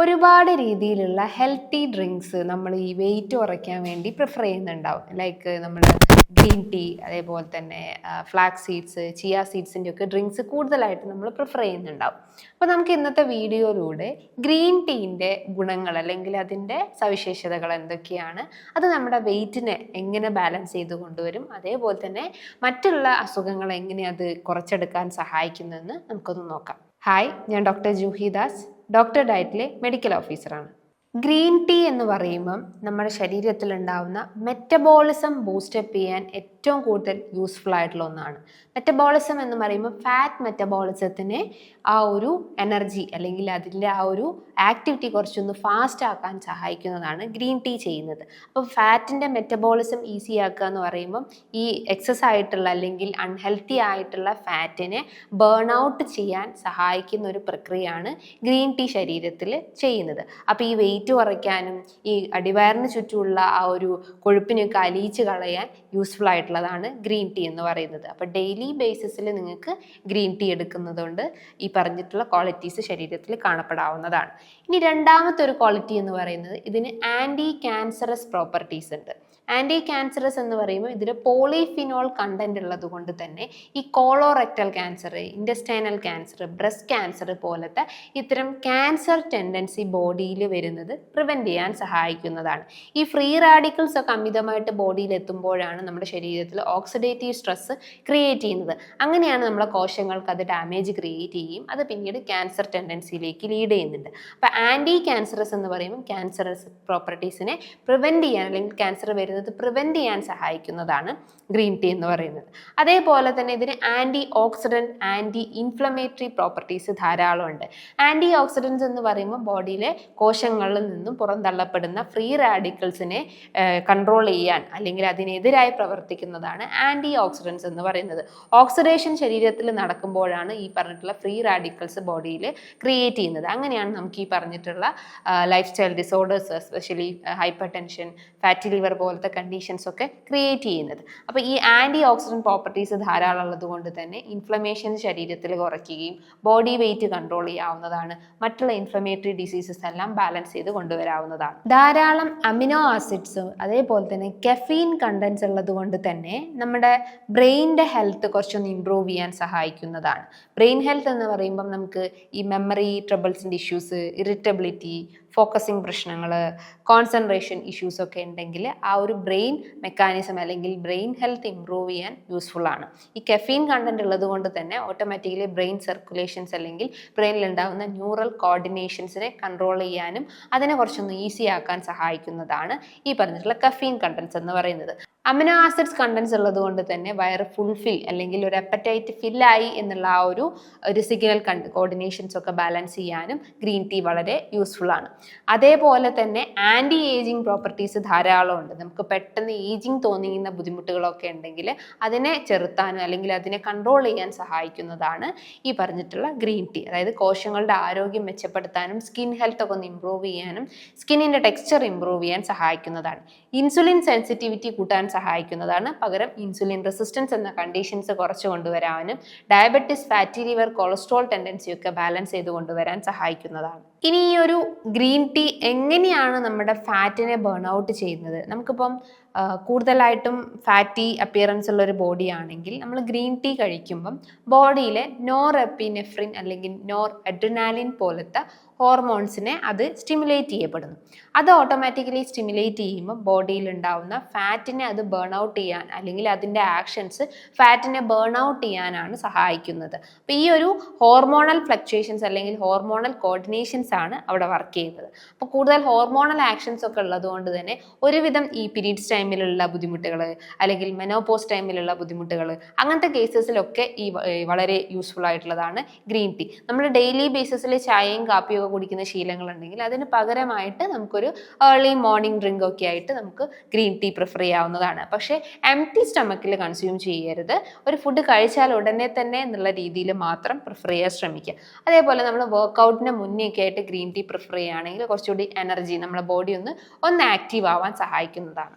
ഒരുപാട് രീതിയിലുള്ള healthy drinks നമ്മൾ ഈ വെയിറ്റ് കുറയ്ക്കാൻ വേണ്ടി പ്രിഫർ ചെയ്യുന്നുണ്ടാവും. ലൈക്ക് നമ്മൾ ഗ്രീൻ ടീ അതേപോലെ തന്നെ ഫ്ലാക്സ് സീഡ്സ് ചിയ സീഡ്സിന്റെ ഒക്കെ ഡ്രിങ്ക്സ് കൂടുതലായിട്ട് നമ്മൾ പ്രിഫർ ചെയ്യുന്നുണ്ടാവും. അപ്പോൾ നമുക്ക് ഇന്നത്തെ വീഡിയോയിലൂടെ ഗ്രീൻ ടീന്റെ ഗുണങ്ങൾ അല്ലെങ്കിൽ അതിന്റെ സവിശേഷതകൾ എന്തൊക്കെയാണ് അത് നമ്മുടെ വെയിറ്റിനെ എങ്ങനെ ബാലൻസ് ചെയ്ത് കൊണ്ടുവരും അതേപോലെ തന്നെ മറ്റുള്ള അസുഖങ്ങൾ എങ്ങനെ അത് കുറച്ചെടുക്കാൻ സഹായിക്കുന്നതെന്ന് നമുക്കൊന്ന് നോക്കാം. ഹായ് ഞാൻ ഡോക്ടർ ജൂഹിദാസ് ഡോക്ടർ ഡയറ്റിലെ മെഡിക്കൽ ഓഫീസറാണ് ഗ്രീൻ ടീ എന്ന് പറയുമ്പം നമ്മുടെ ശരീരത്തിൽ ഉണ്ടാവുന്ന മെറ്റബോളിസം ബൂസ്റ്റപ്പ് ചെയ്യാൻ ഏറ്റവും കൂടുതൽ യൂസ്ഫുൾ ആയിട്ടുള്ള ഒന്നാണ്. മെറ്റബോളിസം എന്ന് പറയുമ്പോൾ ഫാറ്റ് മെറ്റബോളിസത്തിനെ ആ ഒരു എനർജി അല്ലെങ്കിൽ അതിന്റെ ആ ഒരു ആക്ടിവിറ്റി കുറച്ചൊന്ന് ഫാസ്റ്റ് ആക്കാൻ സഹായിക്കുന്നതാണ് ഗ്രീൻ ടീ ചെയ്യുന്നത്. അപ്പോൾ ഫാറ്റിന്റെ മെറ്റബോളിസം ഈസി ആക്കുക എന്ന് പറയുമ്പം ഈ എക്സസ് ആയിട്ടുള്ള അല്ലെങ്കിൽ അൺഹെൽത്തി ആയിട്ടുള്ള ഫാറ്റിനെ ബേൺ ഔട്ട് ചെയ്യാൻ സഹായിക്കുന്ന ഒരു പ്രക്രിയയാണ് ഗ്രീൻ ടീ ശരീരത്തിൽ ചെയ്യുന്നത്. അപ്പോൾ ഈ വെയിറ്റ് കുറയ്ക്കാനും ഈ അടിവയറിന് ചുറ്റുമുള്ള ആ ഒരു കൊഴുപ്പിനെയൊക്കെ അലിയിച്ച് കളയാൻ യൂസ്ഫുൾ ആയിട്ടുള്ളതാണ് ഗ്രീൻ ടീ എന്ന് പറയുന്നത്. അപ്പോൾ ഡെയിലി ബേസിസിൽ നിങ്ങൾക്ക് ഗ്രീൻ ടീ എടുക്കുന്നതുകൊണ്ട് ഈ പറഞ്ഞിട്ടുള്ള ക്വാളിറ്റീസ് ശരീരത്തിൽ കാണപ്പെടാവുന്നതാണ്. ഇനി രണ്ടാമത്തെ ഒരു ക്വാളിറ്റി എന്ന് പറയുന്നത് ഇതിന് ആന്റി ക്യാൻസറസ് പ്രോപ്പർട്ടീസ് ഉണ്ട്. ആന്റി ക്യാൻസറസ് എന്ന് പറയുമ്പോൾ ഇതിൽ പോളിഫിനോൾ കണ്ടന്റ് ഉള്ളത് കൊണ്ട് തന്നെ ഈ colorectal cancer intestinal cancer breast cancer പോലത്തെ ഇത്തരം ക്യാൻസർ ടെൻഡൻസി ബോഡിയിൽ വരുന്നത് പ്രിവെന്റ് ചെയ്യാൻ സഹായിക്കുന്നതാണ്. ഈ ഫ്രീ റാഡിക്കൽസ് ഒക്കെ അമിതമായിട്ട് ബോഡിയിൽ എത്തുമ്പോഴാണ് നമ്മുടെ ശരീരത്തിൽ ഓക്സിഡേറ്റീവ് സ്ട്രെസ് ക്രിയേറ്റ് ചെയ്യുന്നത്. അങ്ങനെയാണ് നമ്മളെ കോശങ്ങൾക്ക് അത് ഡാമേജ് ക്രിയേറ്റ് ചെയ്യും. അത് പിന്നീട് ക്യാൻസർ ടെൻഡൻസിയിലേക്ക് ലീഡ് ചെയ്യുന്നുണ്ട്. അപ്പോൾ ആന്റി ക്യാൻസറസ് എന്ന് പറയുമ്പോൾ ക്യാൻസറസ് പ്രോപ്പർട്ടീസിനെ പ്രിവെന്റ് ചെയ്യാൻ അല്ലെങ്കിൽ ക്യാൻസർ വരുന്നത് പ്രിവെന്റ് ചെയ്യാൻ സഹായിക്കുന്നതാണ് ഗ്രീൻ ടീ എന്ന് പറയുന്നത്. അതേപോലെ തന്നെ ഇതിന് anti oxidant anti inflammatory properties ധാരാളമുണ്ട്. ആന്റി ഓക്സിഡൻസ് എന്ന് പറയുമ്പോൾ ബോഡിയിലെ കോശങ്ങളിൽ നിന്നും പുറന്തള്ളപ്പെടുന്ന ഫ്രീ റാഡിക്കൽസിനെ കൺട്രോൾ ചെയ്യാൻ അല്ലെങ്കിൽ അതിനെതിരായി പ്രവർത്തിക്കുന്നതാണ് ആന്റി ഓക്സിഡൻസ് എന്ന് പറയുന്നത്. ഓക്സിഡേഷൻ ശരീരത്തിൽ നടക്കുമ്പോഴാണ് ഈ പറഞ്ഞിട്ടുള്ള ഫ്രീ റാഡിക്കൽസ് ബോഡിയിൽ ക്രിയേറ്റ് ചെയ്യുന്നത്. അങ്ങനെയാണ് നമുക്ക് ഈ പറഞ്ഞിട്ടുള്ള life style disorders especially hyper tension fatty liver പോലത്തെ കണ്ടീഷൻസ് ഒക്കെ ക്രിയേറ്റ് ചെയ്യുന്നത്. അപ്പോൾ ഈ ആന്റി ഓക്സിഡൻ പ്രോപ്പർട്ടീസ് ധാരാളം ഉള്ളത് കൊണ്ട് തന്നെ ഇൻഫ്ലമേഷൻ ശരീരത്തിൽ കുറയ്ക്കുകയും ബോഡി വെയിറ്റ് കൺട്രോൾ ചെയ്യാവുന്നതാണ്. മറ്റുള്ള ഇൻഫ്ലമേറ്ററി ഡിസീസസ് എല്ലാം ബാലൻസ് ചെയ്ത് കൊണ്ടുവരാവുന്നതാണ്. ധാരാളം അമിനോ ആസിഡ്സും അതേപോലെ തന്നെ കെഫീൻ കണ്ടൻസ് ഉള്ളത് കൊണ്ട് തന്നെ നമ്മുടെ ബ്രെയിനിന്റെ ഹെൽത്ത് കുറച്ചൊന്ന് ഇമ്പ്രൂവ് ചെയ്യാൻ സഹായിക്കുന്നതാണ്. ബ്രെയിൻ ഹെൽത്ത് എന്ന് പറയുമ്പം നമുക്ക് ഈ മെമ്മറി ട്രബിൾസിന്റെ ഇഷ്യൂസ് ഇറിറ്റബിലിറ്റി ഫോക്കസിങ് പ്രശ്നങ്ങൾ കോൺസെൻട്രേഷൻ ഇഷ്യൂസ് ഒക്കെ ഉണ്ടെങ്കിൽ ആ ഒരു ബ്രെയിൻ മെക്കാനിസം അല്ലെങ്കിൽ ബ്രെയിൻ ഹെൽത്ത് ഇംപ്രൂവ് ചെയ്യാൻ യൂസ്ഫുൾ ആണ്. ഈ കെഫീൻ കണ്ടന്റ് ഉള്ളത് കൊണ്ട് തന്നെ ഓട്ടോമാറ്റിക്കലി ബ്രെയിൻ സർക്കുലേഷൻസ് അല്ലെങ്കിൽ ബ്രെയിനിൽ ഉണ്ടാകുന്ന ന്യൂറൽ കോർഡിനേഷൻസിനെ കൺട്രോൾ ചെയ്യാനും അതിനെ കുറച്ചൊന്ന് ഈസി ആക്കാൻ സഹായിക്കുന്നതാണ് ഈ പറഞ്ഞിട്ടുള്ള കഫീൻ കണ്ടൻസ് എന്ന് പറയുന്നത്. അമിനോ ആസിഡ്സ് കണ്ടൻസ് ഉള്ളത് കൊണ്ട് തന്നെ വയറ് ഫുൾഫിൽ അല്ലെങ്കിൽ ഒരു അപ്പറ്റൈറ്റ് ഫില്ലായി എന്നുള്ള ആ ഒരു ഒരു സിഗ്നൽ കോർഡിനേഷൻസ് ഒക്കെ ബാലൻസ് ചെയ്യാനും ഗ്രീൻ ടീ വളരെ യൂസ്ഫുൾ ആണ്. അതേപോലെ തന്നെ ആന്റി ഏജിങ് പ്രോപ്പർട്ടീസ് ധാരാളം ഉണ്ട്. നമുക്ക് പെട്ടെന്ന് ഏജിങ് തോന്നിക്കുന്ന ബുദ്ധിമുട്ടുകളൊക്കെ ഉണ്ടെങ്കിൽ അതിനെ ചെറുത്താനും അല്ലെങ്കിൽ അതിനെ കൺട്രോൾ ചെയ്യാൻ സഹായിക്കുന്നതാണ് ഈ പറഞ്ഞിട്ടുള്ള ഗ്രീൻ ടീ അതായത് കോശങ്ങളുടെ ആരോഗ്യം മെച്ചപ്പെടുത്താനും സ്കിൻ ഹെൽത്ത് ഒക്കെ ഒന്ന് ഇമ്പ്രൂവ് ചെയ്യാനും സ്കിന്നിന്റെ ടെക്സ്ചർ ഇമ്പ്രൂവ് ചെയ്യാൻ സഹായിക്കുന്നതാണ്. ഇൻസുലിൻ സെൻസിറ്റിവിറ്റി കൂട്ടാൻ സഹായിക്കുന്നതാണ്. പകരം ഇൻസുലിൻ റെസിസ്റ്റൻസ് എന്ന കണ്ടീഷൻസ് കുറച്ച് കൊണ്ടുവരാനും diabetes fatty liver cholesterol tendency ഒക്കെ ബാലൻസ് ചെയ്ത് കൊണ്ടുവരാൻ സഹായിക്കുന്നതാണ്. ഇനി ഈ ഒരു ഗ്രീൻ ടീ എങ്ങനെയാണ് നമ്മുടെ ഫാറ്റിനെ ബേൺ ഔട്ട് ചെയ്യുന്നത്? നമുക്കിപ്പം കൂടുതലായിട്ടും ഫാറ്റി അപ്പിയറൻസ് ഉള്ള ഒരു ബോഡി ആണെങ്കിൽ നമ്മൾ ഗ്രീൻ ടീ കഴിക്കുമ്പം ബോഡിയിലെ നോർ എപ്പിനെഫ്രിൻ അല്ലെങ്കിൽ നോർ അഡ്രിനാലിൻ പോലത്തെ ഹോർമോൺസിനെ അത് സ്റ്റിമുലേറ്റ് ചെയ്യപ്പെടുന്നു. അത് ഓട്ടോമാറ്റിക്കലി സ്റ്റിമുലേറ്റ് ചെയ്യുമ്പോൾ ബോഡിയിൽ ഉണ്ടാവുന്ന ഫാറ്റിനെ അത് ബേൺ ഔട്ട് ചെയ്യാൻ അല്ലെങ്കിൽ അതിന്റെ ആക്ഷൻസ് ഫാറ്റിനെ ബേൺ ഔട്ട് ചെയ്യാനാണ് സഹായിക്കുന്നത്. അപ്പോൾ ഈ ഒരു ഹോർമോണൽ ഫ്ലക്ച്വേഷൻസ് അല്ലെങ്കിൽ ഹോർമോണൽ കോർഡിനേഷൻസ് ആണ് അവിടെ വർക്ക് ചെയ്യുന്നത്. അപ്പോൾ കൂടുതൽ ഹോർമോണൽ ആക്ഷൻസ് ഒക്കെ ഉള്ളതുകൊണ്ട് തന്നെ ഒരുവിധം ഈ പീരീഡ്സ് ടൈമിലുള്ള ബുദ്ധിമുട്ടുകൾ അല്ലെങ്കിൽ മെനോപോസ് ടൈമിലുള്ള ബുദ്ധിമുട്ടുകൾ അങ്ങനത്തെ കേസസിലൊക്കെ ഈ വളരെ യൂസ്ഫുൾ ആയിട്ടുള്ളതാണ് ഗ്രീൻ ടീ നമ്മൾ ഡെയിലി ബേസിസിൽ ചായയും കാപ്പിയും ഒക്കെ കുടിക്കുന്ന ശീലങ്ങളുണ്ടെങ്കിൽ അതിന് പകരമായിട്ട് നമുക്കൊരു ഏർലി മോർണിംഗ് ഡ്രിങ്ക് ഒക്കെ ആയിട്ട് നമുക്ക് ഗ്രീൻ ടീ പ്രിഫർ ചെയ്യാവുന്നതാണ്. പക്ഷേ എം ടി സ്റ്റമക്കിൽ കൺസ്യൂം ചെയ്യരുത്. ഒരു ഫുഡ് കഴിച്ചാൽ ഉടനെ തന്നെ എന്നുള്ള രീതിയിൽ മാത്രം പ്രിഫർ ചെയ്യാൻ ശ്രമിക്കുക. അതേപോലെ നമ്മൾ വർക്കൗട്ടിന് മുന്നേ ഒക്കെ ആയിട്ട് ഗ്രീൻ ടീ പ്രിഫർ ചെയ്യുകയാണെങ്കിൽ കുറച്ചുകൂടി എനർജി നമ്മുടെ ബോഡി ഒന്ന് ഒന്ന് ആക്റ്റീവ് ആവാൻ സഹായിക്കുന്നതാണ്.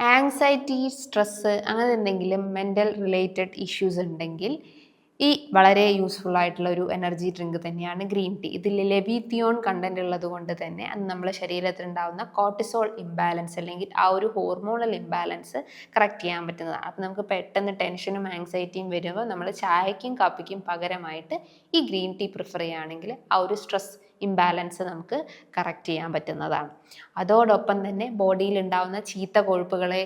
ആങ്സൈറ്റി സ്ട്രെസ്സ് അങ്ങനെ എന്തെങ്കിലും മെന്റൽ റിലേറ്റഡ് ഇഷ്യൂസ് ഉണ്ടെങ്കിൽ ഈ വളരെ യൂസ്ഫുൾ ആയിട്ടുള്ള ഒരു എനർജി ഡ്രിങ്ക് തന്നെയാണ് ഗ്രീൻ ടീ ഇതിൽ ലെവിത്തിയോൺ കണ്ടന്റ് ഉള്ളത് കൊണ്ട് തന്നെ അത് നമ്മുടെ ശരീരത്തിൽ ഉണ്ടാകുന്ന കോർട്ടിസോൾ ഇംബാലൻസ് അല്ലെങ്കിൽ ആ ഒരു ഹോർമോണൽ ഇംബാലൻസ് കറക്റ്റ് ചെയ്യാൻ പറ്റുന്നതാണ്. അപ്പം നമുക്ക് പെട്ടെന്ന് ടെൻഷനും ആങ്സൈറ്റിയും വരുമ്പോൾ നമ്മൾ ചായക്കും കാപ്പിക്കും പകരമായിട്ട് ഈ ഗ്രീൻ ടീ പ്രിഫർ ചെയ്യുകയാണെങ്കിൽ ആ ഒരു സ്ട്രെസ് ഇംബാലൻസ് നമുക്ക് കറക്റ്റ് ചെയ്യാൻ പറ്റുന്നതാണ്. അതോടൊപ്പം തന്നെ ബോഡിയിൽ ഉണ്ടാകുന്ന ചീത്ത കൊഴുപ്പുകളെ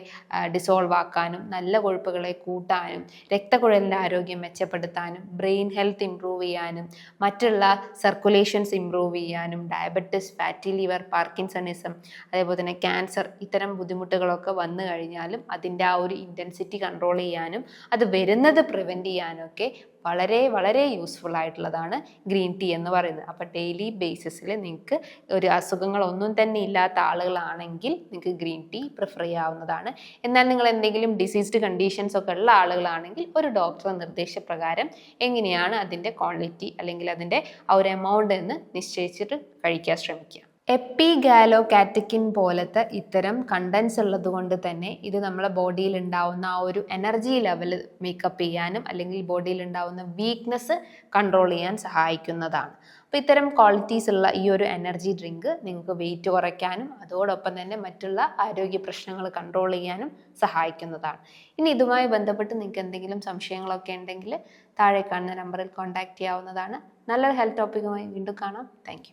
ഡിസോൾവ് ആക്കാനും നല്ല കൊഴുപ്പുകളെ കൂട്ടാനും രക്തക്കുഴലിന്റെ ആരോഗ്യം മെച്ചപ്പെടുത്താനും ബ്രെയിൻ ഹെൽത്ത് ഇംപ്രൂവ് ചെയ്യാനും മറ്റുള്ള സർക്കുലേഷൻസ് ഇംപ്രൂവ് ചെയ്യാനും ഡയബറ്റിസ് ഫാറ്റി ലിവർ പാർക്കിൻസണിസം അതേപോലെ തന്നെ ക്യാൻസർ ഇത്തരം ബുദ്ധിമുട്ടുകളൊക്കെ വന്നു കഴിഞ്ഞാലും അതിന്റെ ആ ഒരു ഇന്റൻസിറ്റി കൺട്രോൾ ചെയ്യാനും അത് വരുന്നത് പ്രിവെന്റ് ചെയ്യാനൊക്കെ വളരെ വളരെ യൂസ്ഫുൾ ആയിട്ടുള്ളതാണ് ഗ്രീൻ ടീ എന്ന് പറയുന്നത്. അപ്പോൾ ഡെയിലി ബേസിസിൽ നിങ്ങൾക്ക് ഒരു അസുഖങ്ങളൊന്നും തന്നെ ഇല്ലാത്ത ആളുകളാണെങ്കിൽ നിങ്ങൾക്ക് ഗ്രീൻ ടീ പ്രിഫർ ചെയ്യാവുന്നതാണ്. എന്നാൽ നിങ്ങൾ എന്തെങ്കിലും ഡിസീസ്ഡ് കണ്ടീഷൻസ് ഒക്കെ ഉള്ള ആളുകളാണെങ്കിൽ ഒരു ഡോക്ടറുടെ നിർദ്ദേശപ്രകാരം എങ്ങനെയാണ് അതിന്റെ ക്വാളിറ്റി അല്ലെങ്കിൽ അതിന്റെ ആ ഒരു എമൗണ്ട് എന്ന് നിശ്ചയിച്ചിട്ട് കഴിക്കാൻ ശ്രമിക്കുക. എപ്പിഗാലോ കാറ്റക്കിൻ പോലത്തെ ഇത്തരം കണ്ടൻസ് ഉള്ളത് കൊണ്ട് തന്നെ ഇത് നമ്മളെ ബോഡിയിൽ ഉണ്ടാവുന്ന ആ ഒരു എനർജി ലെവൽ മേക്കപ്പ് ചെയ്യാനും അല്ലെങ്കിൽ ബോഡിയിൽ ഉണ്ടാവുന്ന വീക്ക്നെസ് കൺട്രോൾ ചെയ്യാൻ സഹായിക്കുന്നതാണ്. അപ്പോൾ ഇത്തരം ക്വാളിറ്റീസ് ഉള്ള ഈ ഒരു എനർജി ഡ്രിങ്ക് നിങ്ങൾക്ക് വെയിറ്റ് കുറയ്ക്കാനും അതോടൊപ്പം തന്നെ മറ്റുള്ള ആരോഗ്യ പ്രശ്നങ്ങൾ കൺട്രോൾ ചെയ്യാനും സഹായിക്കുന്നതാണ്. ഇനി ഇതുമായി ബന്ധപ്പെട്ട് നിങ്ങൾക്ക് എന്തെങ്കിലും സംശയങ്ങളൊക്കെ ഉണ്ടെങ്കിൽ താഴെ കാണുന്ന നമ്പറിൽ കോൺടാക്റ്റ് ചെയ്യാവുന്നതാണ്. നല്ലൊരു ഹെൽത്ത് ടോപ്പിക്കുമായി വീണ്ടും കാണാം. താങ്ക്